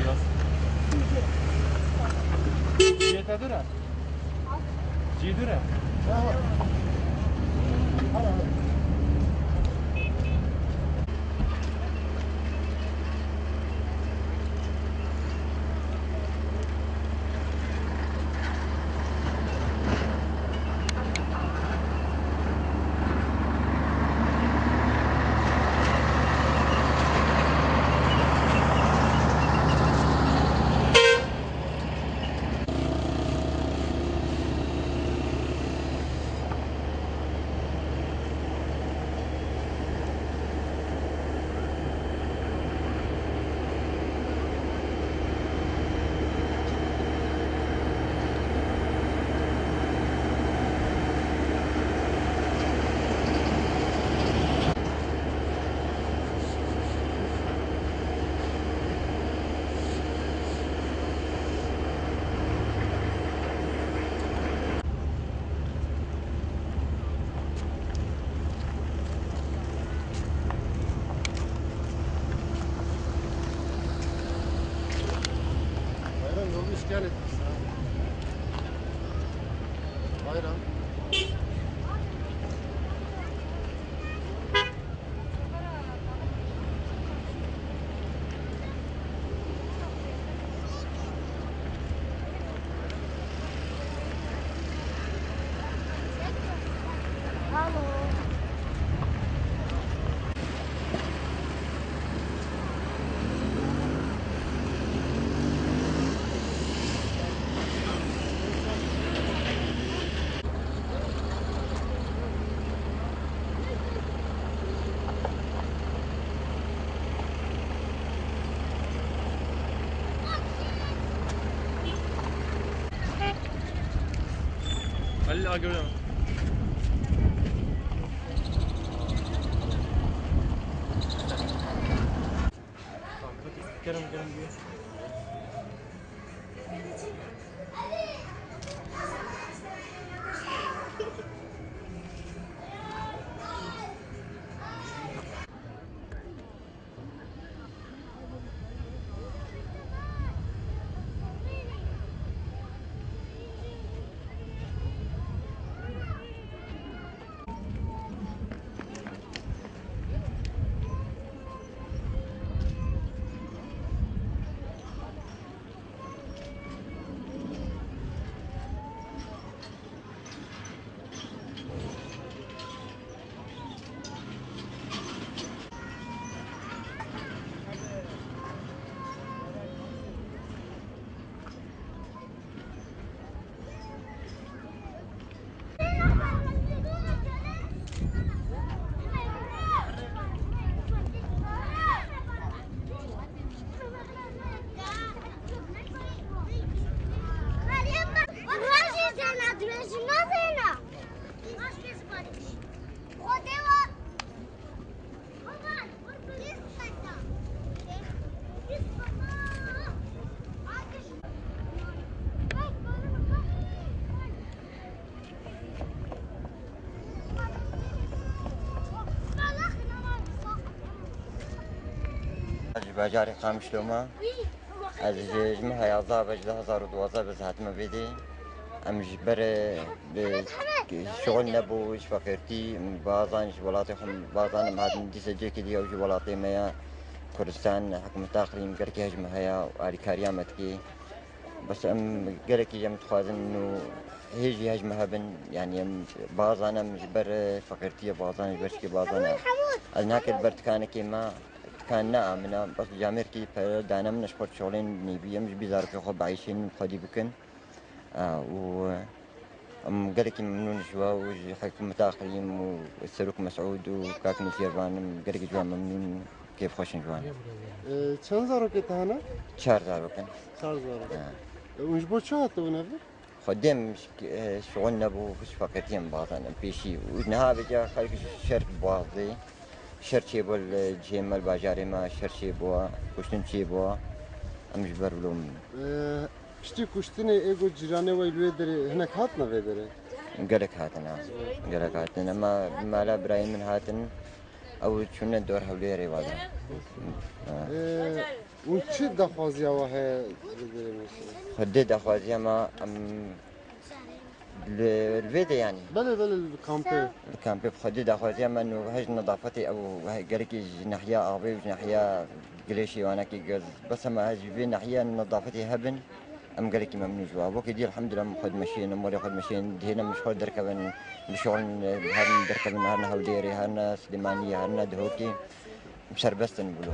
biraz. Yetedir ha. Cidir ha. Sterne. Ali aa görüyorum. Kerem بجاری خامش لوما از جمع هیازده بجده هزار و دوازده به زحتم بیدی. ام جبر شغل نبوش فقرتی بازانش ولاتی خم بازان مهدن دیسه جیکی دیو جو ولاتی میا کردستان حکومت اقلیم گرکی هجم هیا و آری کاریامت کی. بس ام گرکی جمت خوازن انه هیجی هجم هبن يعني ام بازانا مجبر فقرتي بازان برشكي بازانا از ناكل برتكانه كيما كان نامنا بس جامير كي دانا من شبرت شغلين نيبي مش بيزار في خب عايشين خدي بكن آه و أم قالك ممنون جوا وجي حكم تاخرين والسلوك مسعود وكاك نسيربان قالك جوا ممنون كيف خوشن جوان Ee, çan zarok et hana? شهر زار بكن Çar zarok. آه. Bo çat tu nevi? خدام مش شغلنا بو فيش فقرتين بعضنا بيشي ونها بجا خلق شرط بعضي شەرچێ بۆ لە جێمەل باژارێمە شەرچێ بووە کوشتن چێ بووە ئەمش بەرلوم شتی کوشتنی ئێگو جیرانەوەی لێ دەێ هەنەك هات نەوێ دەێ گەرەك هاتنا گەرەك هاتن. ئەمە مالا برای من هاتن. ئەو چونە دۆر هەولێ ڕێوادا و چی دەخوازیەوە هەیە خدێ دەخوازیەمە ئەم الفيديو يعني. الكامبه كان بيب خدد اخوازي ما انه هج نظافتي أو قالك ناحية ابي ناحية قليشي وأنا كي قز بس ما هج في ناحية نظافتي هبن أم قالك ممنوع. جواب وكي دي الحمد لله خد ماشين أموري خد ماشين. هنا مش خد دركبن بشغل هرن دركبن هرن هوديري هرن سليمانية هرن دهوكي. مشربستن بلو.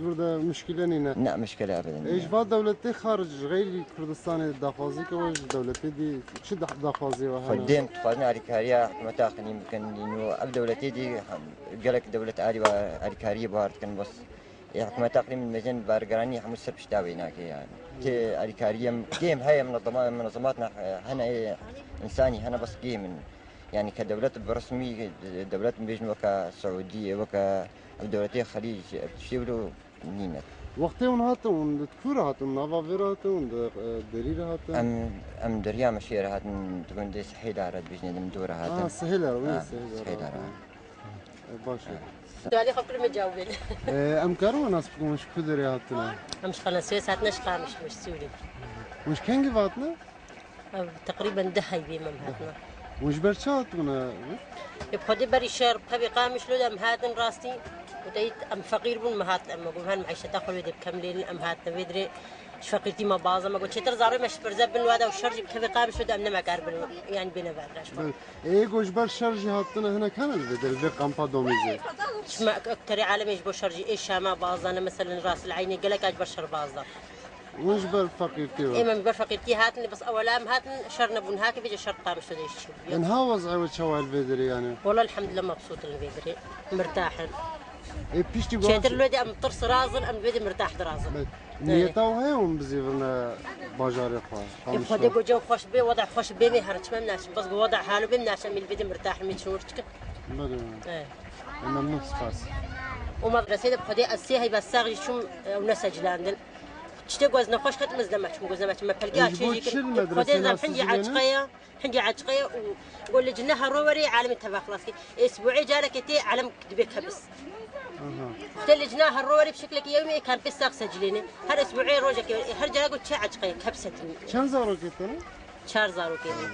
Burada مشكله نینه لا مشكلة ابدا ایش و دولتی خارج غیر کردستان دخوازی که وش دولتی دی چی دخ- دخوازی و هنه قدمت خذنا عليكاريا حكومة قني يمكن انه اب دولتي دي قالك دولة آلي وعليكارية بارت كان بس حكومة تقريبا من مجن بارقراني حمو السر بشتاوي هناك يعني تي عليكارية جيم هاي منظمات منظماتنا هنا إيه انساني هنا بس جيم يعني كدولة برسمي دولة بيجن وكا سعودية وكا دولتي وقتی اون هاتون اون تکور هاتون نوا ویر هاتون دریره هاتون ام ام دريا مشيرة هات تكون دي سحيلة رد بيجن دم دورة آه هات سهل رو آه، سهيلة رو باشه سؤالي خب كل مجاوبين ام کارو ناس بکن مش کدری هاتونه مش قناة سويس هاتنا شقا مش مش سوري مش کنگی هاتونه أو تقريبا دهي بيمم هاتنا مش برچه هاتونه بخدي بري شر بخبي قامش لو دم هاتن راستي وديت أم فقير بن مهات اما قوم هان معيشة تاخل ودي بكملين أم هاتنا ويدري اش فقيرتي ما بازا ما قلت شتر زاري مش برزب بن وادا وشرجي بخبي قامش لو دم نما قارب يعني بينا بعد ای گوش بر هاتونه هنه کنه الویدر الوی قامپا دومیزه اش ما أكتري عالم إيش بو شرجي إيش ما بازا أنا مثلا راس العيني قالك أجبر شر بازا مش بر فقیرتی و اما بيبر فقيرتي هاتن بس أولا هاتن شرنا بن هاك بيجي شر قامش لو ديش إنها وضعی و چوا الویدر يعني. والله الحمد لله مبسوط الفيدري مرتاحين شيتر گوش الودي أم طرس رازن أم الودي مرتاح درازن نیتا و هیم بزیورنا باجاری خواه يبغى يبغى جو خوش بي وضع خوش بي ما يهرج ما مناش. بس وضع حاله بي مناش. من الفيديو مرتاح من شنو رتك بله إيه. ممنون سپاس ومدرسة بخدي أسي هي بس ساغي شو ونسج لاندن تشتي جوز نخوش خت مزدمت شو جوز ما تشيل مدرسة خدي ناس حنجي؟ عجقية حنجي عجقية وقول لي روري عالم التبع خلاص. اسبوعي جالك تي علم دبيك بس قلت اللي جناها الروري بشكلك يومي كان بس ساق سجليني هر اسبوعي روجك هر جالا قلت شي عجقية كبستني. چند زارو کتنه؟ شهر زارو كيني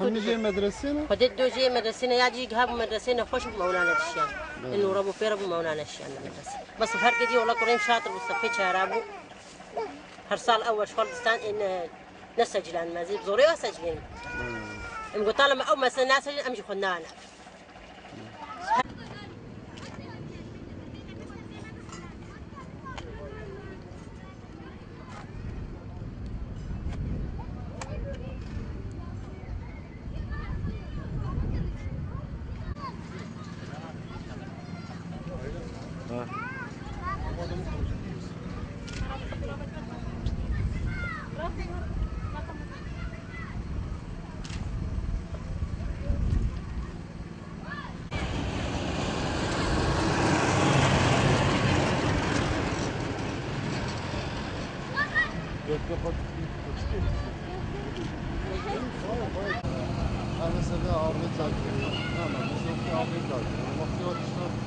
همیشه مدرسه نه؟ خدت دوجي مدرسينا. ياجي جهاب مدرسينا. خوش بمولانا الشيان إنه ربو في ربو مولانا الشيان المدرسة بس الفرق دي والله قريم شاطر وصفي شهرابو هر سال أول شفردستان إن نسجلان ما زي بزوري وسجلين ام قلت طالما اول ما سنة سجل أمشي خدنا أنا ավելի ավելի ծակվում է, նա միսով ավելի ծակվում է, մոխրի օտիշնան